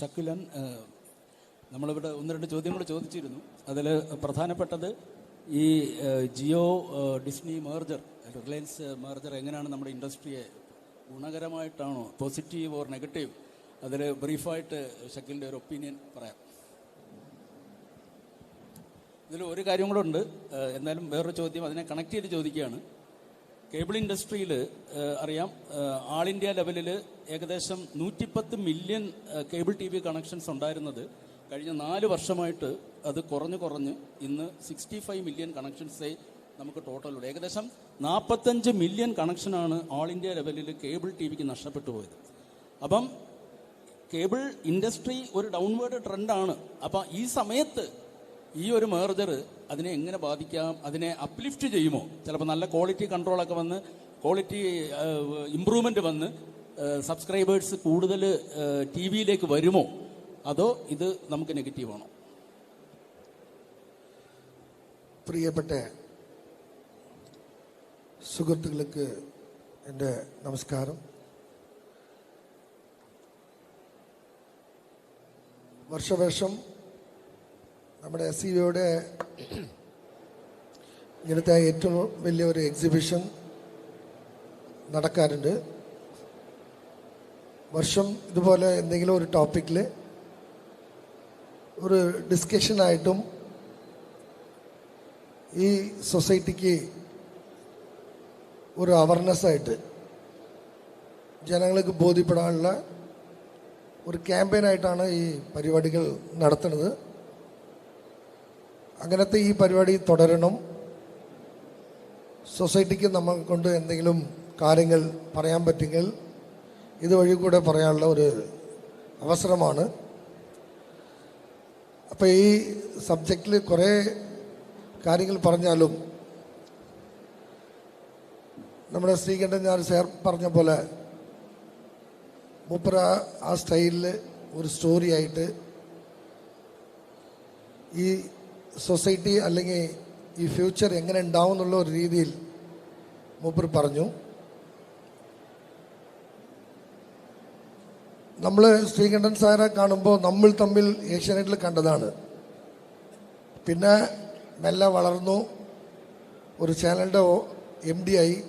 ഷക്കുലൻ നമ്മളിവിടെ ഒന്ന് രണ്ട് ചോദ്യങ്ങൾ ചോദിച്ചിരുന്നു. അതിൽ പ്രധാനപ്പെട്ടത് ഈ Jio Disney merger Reliance merger എങ്ങനെയാണ് നമ്മുടെ ഇൻഡസ്ട്രിയെ ഗുണകരമായിട്ടാണോ പോസിറ്റീവ് ഓർ നെഗറ്റീവ് അതിൽ ബ്രീഫായിട്ട് ഷക്കിലിന്റെ ഒരു ഒപ്പീനിയൻ പറയാം. ഇതിൽ ഒരു കാര്യം കൂടെ ഉണ്ട് എന്നാലും വേറൊരു ചോദ്യം അതിനെ കണക്ട് ചെയ്ത് ചോദിക്കുകയാണ്. കേബിൾ ഇൻഡസ്ട്രിയിൽ അറിയാം ആൾ ഇന്ത്യ ലെവലിൽ ഏകദേശം നൂറ്റിപ്പത്ത് million cable T V connections ഉണ്ടായിരുന്നത്. കഴിഞ്ഞ നാല് വർഷമായിട്ട് അത് കുറഞ്ഞു കുറഞ്ഞ് ഇന്ന് സിക്സ്റ്റി ഫൈവ് മില്യൺ കണക്ഷൻസേ നമുക്ക് ടോട്ടലുണ്ട് ഏകദേശം നാൽപ്പത്തഞ്ച് മില്യൺ കണക്ഷനാണ് ആൾ ഇന്ത്യ ലെവലിൽ കേബിൾ ടി വിക്ക് നഷ്ടപ്പെട്ടു പോയത്. അപ്പം കേബിൾ ഇൻഡസ്ട്രി ഒരു ഡൗൺവേർഡ് ട്രെൻഡാണ് അപ്പം ഈ സമയത്ത് ഈ ഒരു മേർജർ അതിനെ എങ്ങനെ ബാധിക്കാം അതിനെ അപ്ലിഫ്റ്റ് ചെയ്യുമോ? ചിലപ്പോൾ നല്ല ക്വാളിറ്റി കൺട്രോളൊക്കെ വന്ന് ക്വാളിറ്റി ഇമ്പ്രൂവ്മെന്റ് വന്ന് സബ്സ്ക്രൈബേഴ്സ് കൂടുതൽ ടി വിയിലേക്ക് വരുമോ? അതോ ഇത് നമുക്ക് നെഗറ്റീവാണോ പ്രിയപ്പെട്ട സുഹൃത്തുക്കൾക്ക് എന്റെ നമസ്കാരം. വർഷവർഷം നമ്മുടെ എസ് സിയുടെ ഇങ്ങനത്തെ ഏറ്റവും വലിയ ഒരു എക്സിബിഷൻ നടക്കാറുണ്ട്. വർഷം ഇതുപോലെ എന്തെങ്കിലും ഒരു ടോപ്പിക്കിൽ ഒരു ഡിസ്കഷനായിട്ടും ഈ സൊസൈറ്റിക്ക് ഒരു അവയർനെസ് ആയിട്ട് ജനങ്ങൾക്ക് ബോധ്യപ്പെടാനുള്ള ഒരു ക്യാമ്പയിനായിട്ടാണ് ഈ പരിപാടികൾ നടത്തുന്നത്. അങ്ങനത്തെ ഈ പരിപാടി തുടരണം. സൊസൈറ്റിക്ക് നമ്മൾ കൊണ്ട് എന്തെങ്കിലും കാര്യങ്ങൾ പറയാൻ പറ്റുമെങ്കിൽ ഇതുവഴി കൂടെ പറയാനുള്ള ഒരു അവസരമാണ്. അപ്പോൾ ഈ സബ്ജക്റ്റിൽ കുറേ കാര്യങ്ങൾ പറഞ്ഞാലും നമ്മുടെ ശ്രീകണ്ഠൻ ഞാൻ സാർ പറഞ്ഞ പോലെ മൂപ്പര ആ സ്റ്റൈലിൽ ഒരു സ്റ്റോറിയായിട്ട് ഈ സൊസൈറ്റി അല്ലെങ്കിൽ ഈ ഫ്യൂച്ചർ എങ്ങനെ ഉണ്ടാവും എന്നുള്ള ഒരു രീതിയിൽ മൂപ്പർ പറഞ്ഞു. നമ്മൾ ശ്രീകണ്ഠൻ സാറെ കാണുമ്പോൾ നമ്മൾ തമ്മിൽ ഏഷ്യാനെറ്റിൽ കണ്ടതാണ്. പിന്നെ മെല്ലെ വളർന്നു. ഒരു ചാനലിന്റെ എം ഡി ആയി.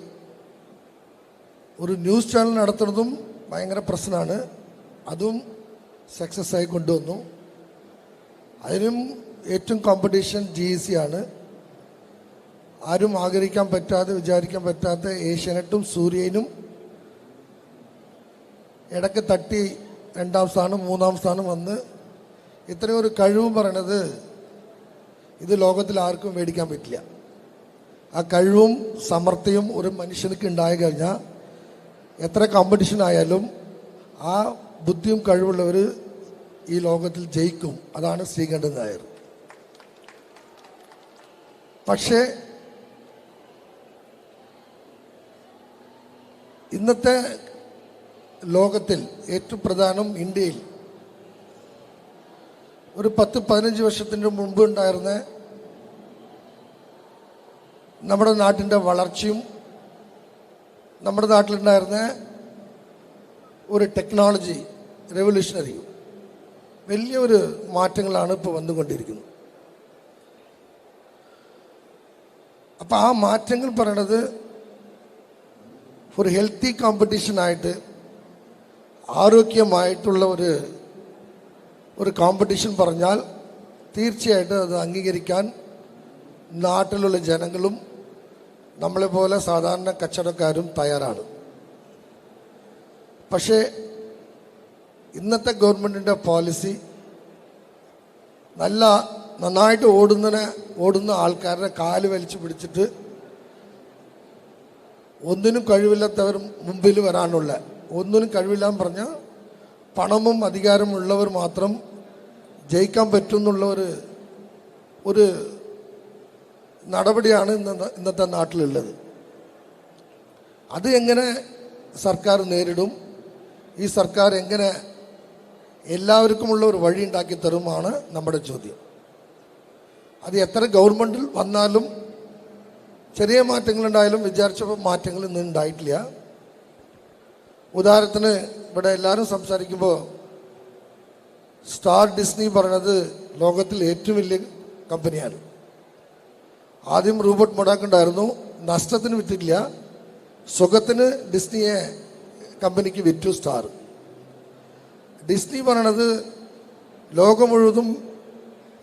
ഒരു ന്യൂസ് ചാനൽ നടത്തുന്നതും ഭയങ്കര പ്രശ്നമാണ്. അതും സക്സസ് ആയി കൊണ്ടുവന്നു. അതിനും ഏറ്റവും കോമ്പറ്റീഷൻ ജി സി ആണ്. ആരും ആഗ്രഹിക്കാൻ പറ്റാതെ വിചാരിക്കാൻ പറ്റാത്ത ഏഷ്യനെട്ടും സൂര്യനും ഇടയ്ക്ക് തട്ടി രണ്ടാം സ്ഥാനം മൂന്നാം സ്ഥാനം വന്ന് ഇത്രയും ഒരു കഴിവും പറയണത് ഇത് ലോകത്തിൽ ആർക്കും മേടിക്കാൻ പറ്റില്ല. ആ കഴിവും സമർത്ഥയും ഒരു മനുഷ്യനക്ക് ഉണ്ടായി കഴിഞ്ഞാൽ എത്ര കോമ്പറ്റീഷൻ ആയാലും ആ ബുദ്ധിയും കഴിവുള്ളവർ ഈ ലോകത്തിൽ ജയിക്കും. അതാണ് ശ്രീകണ്ഠൻ നായർ. പക്ഷേ ഇന്നത്തെ ലോകത്തിൽ ഏറ്റവും പ്രധാനം ഇന്ത്യയിൽ ഒരു പത്ത് പതിനഞ്ച് വർഷത്തിന് മുമ്പ് ഉണ്ടായിരുന്ന നമ്മുടെ നാട്ടിന്റെ വളർച്ചയും നമ്മുടെ നാട്ടിലുണ്ടായിരുന്ന ഒരു ടെക്നോളജി റെവല്യൂഷണറി വലിയൊരു മാറ്റങ്ങളാണ് ഇപ്പോൾ വന്നുകൊണ്ടിരിക്കുന്നത്. അപ്പോൾ ആ മാറ്റങ്ങൾ പറയണത് ഒരു ഹെൽത്തി കോമ്പറ്റീഷനായിട്ട് ആരോഗ്യമായിട്ടുള്ള ഒരു ഒരു കോമ്പറ്റീഷൻ പറഞ്ഞാൽ തീർച്ചയായിട്ടും അത് അംഗീകരിക്കാൻ നാട്ടിലുള്ള ജനങ്ങളും നമ്മളെ പോലെ സാധാരണ കച്ചവടക്കാരും തയ്യാറാണ്. പക്ഷേ ഇന്നത്തെ ഗവൺമെന്റിന്റെ പോളിസി നല്ല നന്നായിട്ട് ഓടുന്നതിനെ ഓടുന്ന ആൾക്കാരുടെ കാൽ വലിച്ചു പിടിച്ചിട്ട് ഒന്നിനും കഴിവില്ലാത്തവർ മുമ്പിൽ വരാനുള്ള ഒന്നിനും കഴിവില്ലാന്ന് പറഞ്ഞാൽ പണമും അധികാരവും ഉള്ളവർ മാത്രം ജയിക്കാൻ പറ്റും എന്നുള്ള ഒരു ഒരു നടപടിയാണ് ഇന്ന് ഇന്നത്തെ നാട്ടിലുള്ളത്. അത് എങ്ങനെ സർക്കാർ നേരിടും? ഈ സർക്കാർ എങ്ങനെ എല്ലാവർക്കുമുള്ള ഒരു വഴി ഉണ്ടാക്കി തരുമാണ് നമ്മുടെ ചോദ്യം. അത് എത്ര ഗവൺമെന്റിൽ വന്നാലും ചെറിയ മാറ്റങ്ങൾ മാറ്റങ്ങളുണ്ടായാലും വിചാരിച്ച മാറ്റങ്ങൾ ഇന്ന് ഉണ്ടായിട്ടില്ല. ഉദാഹരണത്തിന് ഇവിടെ എല്ലാവരും സംസാരിക്കുമ്പോൾ സ്റ്റാർ ഡിസ്നി പറഞ്ഞത് ലോകത്തിൽ ഏറ്റവും വലിയ കമ്പനിയാണ്. ആദ്യം റൂബർട്ട് മൊഡാക്ക് ഉണ്ടായിരുന്നു. നഷ്ടത്തിന് വിറ്റിട്ടില്ല സുഖത്തിന് ഡിസ്നിയെ കമ്പനിക്ക് വിറ്റു സ്റ്റാർ. ഡിസ്നി പറയണത് ലോകം മുഴുവതും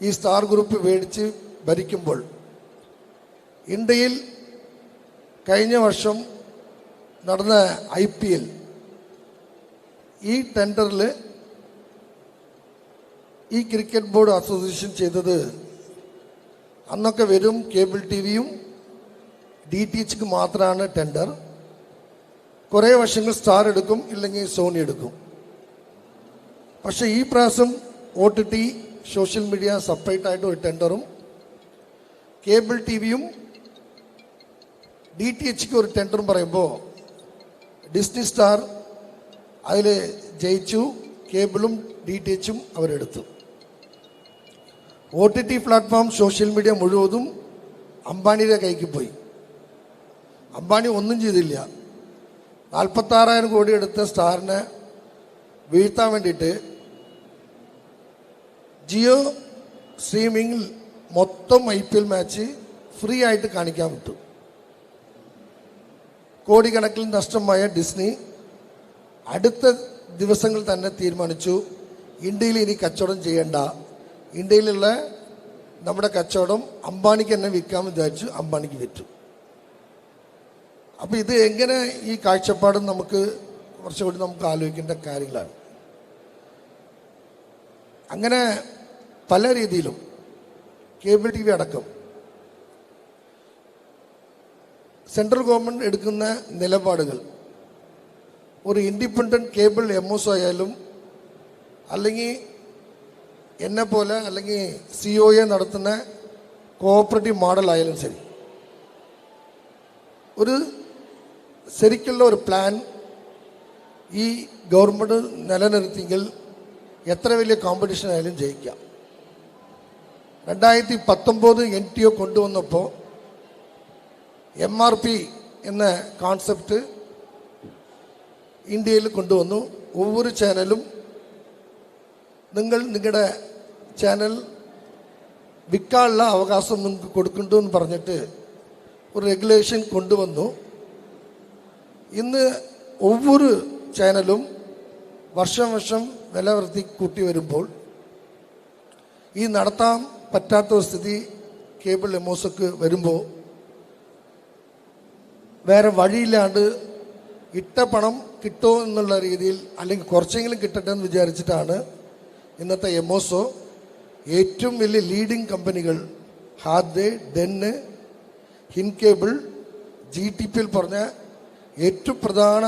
ഈ സ്റ്റാർ ഗ്രൂപ്പ് മേടിച്ച് ഭരിക്കുമ്പോൾ ഇന്ത്യയിൽ കഴിഞ്ഞ വർഷം നടന്ന ഐ പി എൽ ഈ ടെൻഡറിൽ ഈ ക്രിക്കറ്റ് ബോർഡ് അസോസിയേഷൻ ചെയ്തത് അന്നൊക്കെ വരും കേബിൾ ടി വിയും ഡി ടി എച്ചിക്ക് മാത്രമാണ് ടെൻഡർ. കുറേ വർഷങ്ങൾ സ്റ്റാർ എടുക്കും ഇല്ലെങ്കിൽ സോണി എടുക്കും. പക്ഷേ ഈ പ്രാവശ്യം O T T social media separate ആയിട്ട് ഒരു ടെൻഡറും കേബിൾ ടി വിയും ഡി ടി എച്ച്ക്ക് ഒരു ടെൻഡറും പറയുമ്പോൾ ഡിസ്നി സ്റ്റാർ അതിൽ ജയിച്ചു കേബിളും ഡി ടി എച്ചും അവരെടുത്തു. O T T platform social media മുഴുവതും അംബാനിയുടെ കൈക്ക് പോയി. അംബാനി ഒന്നും ചെയ്തില്ല. നാൽപ്പത്താറായിരം കോടി എടുത്ത സ്റ്റാറിനെ വീഴ്ത്താൻ വേണ്ടിയിട്ട് ജിയോ സ്ട്രീമിങ്ങിൽ മൊത്തം I P L match free ആയിട്ട് കാണിക്കാൻ പറ്റും. കോടിക്കണക്കിൽ നഷ്ടമായ ഡിസ്നി അടുത്ത ദിവസങ്ങൾ തന്നെ തീരുമാനിച്ചു. ഇന്ത്യയിൽ ഇനി കച്ചവടം ചെയ്യേണ്ട. ഇന്ത്യയിലുള്ള നമ്മുടെ കച്ചവടം അംബാനിക്ക് തന്നെ വിൽക്കാൻ വിചാരിച്ചു അംബാനിക്ക് വിറ്റു. അപ്പോൾ ഇത് എങ്ങനെ ഈ കാഴ്ചപ്പാട് നമുക്ക് കുറച്ചുകൂടി നമുക്ക് ആലോചിക്കേണ്ട കാര്യങ്ങളാണ്. അങ്ങനെ പല രീതിയിലും കേബിൾ ടി വി അടക്കം സെൻട്രൽ ഗവൺമെന്റ് എടുക്കുന്ന നിലപാടുകൾ. ഒരു ഇൻഡിപെൻഡന്റ് കേബിൾ എം എസ് ആയാലും അല്ലെങ്കിൽ എന്നെ പോലെ അല്ലെങ്കിൽ സി ഒ എ നടത്തുന്ന കോഓപ്പറേറ്റീവ് മോഡലായാലും ശരി. ഒരു ശരിക്കുള്ള ഒരു പ്ലാൻ ഈ ഗവൺമെന്റ് നിലനിർത്തിയെങ്കിൽ എത്ര വലിയ കോമ്പറ്റീഷൻ ആയാലും ജയിക്കാം. രണ്ടായിരത്തി പത്തൊമ്പത് എൻ ടി ഒ കൊണ്ടുവന്നപ്പോൾ എം ആർ പി എന്ന കോൺസെപ്റ്റ് ഇന്ത്യയിൽ കൊണ്ടുവന്നു. ഒവ്വൊരു ചാനലും നിങ്ങൾ നിങ്ങളുടെ ചാനൽ വിൽക്കാനുള്ള അവകാശം നിങ്ങൾക്ക് കൊടുക്കുന്നുണ്ടോ എന്ന് പറഞ്ഞിട്ട് ഒരു റെഗുലേഷൻ കൊണ്ടുവന്നു. ഇന്ന് ഒവ്വൊരു ചാനലും വർഷം വർഷം വില വർത്തി കൂട്ടി വരുമ്പോൾ ഈ നടത്താം പറ്റാത്ത ഒരു സ്ഥിതി കേബിൾ എമോസക്ക് വരുമ്പോൾ വേറെ വഴിയില്ലാണ്ട് ഇട്ട പണം കിട്ടുമോ എന്നുള്ള രീതിയിൽ അല്ലെങ്കിൽ കുറച്ചെങ്കിലും കിട്ടട്ടെ എന്ന് വിചാരിച്ചിട്ടാണ് ഇന്നത്തെ എമോസോ ഏറ്റവും വലിയ ലീഡിംഗ് കമ്പനികൾ ഹാദ്വേ ഡെന്ന് ഹിൻകേബിൾ ജി ടി പിയിൽ പറഞ്ഞ ഏറ്റവും പ്രധാന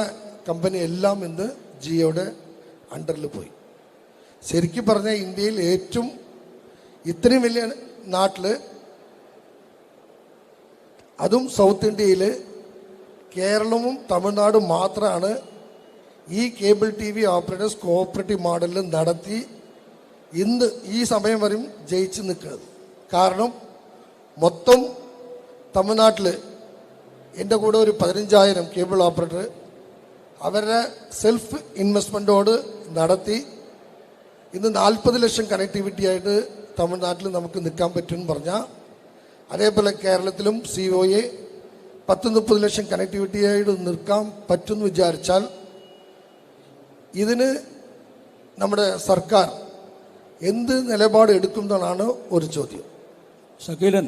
കമ്പനി എല്ലാം ഇന്ന് ജിയോയുടെ അണ്ടറിൽ പോയി. ശരിക്കും പറഞ്ഞാൽ ഇന്ത്യയിൽ ഏറ്റവും ഇത്രയും വലിയ നാട്ടിൽ അതും സൗത്ത് ഇന്ത്യയിൽ കേരളവും തമിഴ്നാടും മാത്രമാണ് ഈ cable T V operators cooperative മോഡലിൽ നടത്തി ഇന്ന് ഈ സമയം വരെയും ജയിച്ച് നിൽക്കുന്നത്. കാരണം മൊത്തം തമിഴ്നാട്ടിൽ എന്റെ കൂടെ ഒരു പതിനഞ്ചായിരം കേബിൾ ഓപ്പറേറ്റർ അവരുടെ സെൽഫ് ഇൻവെസ്റ്റ്മെന്റോട് നടത്തി ഇന്ന് നാൽപ്പത് ലക്ഷം കണക്ടിവിറ്റി ആയിട്ട് തമിഴ്നാട്ടിൽ നമുക്ക് നിൽക്കാൻ പറ്റുമെന്ന് പറഞ്ഞാൽ അതേപോലെ കേരളത്തിലും സി ഒ എ പത്ത് മുപ്പത് ലക്ഷം കണക്ടിവിറ്റിയായിട്ട് നിൽക്കാൻ പറ്റുമെന്ന് വിചാരിച്ചാൽ ഇതിന് നമ്മുടെ സർക്കാർ എന്ത് നിലപാട് എടുക്കുന്നതാണ് ഒരു ചോദ്യം. ഷക്കീലൻ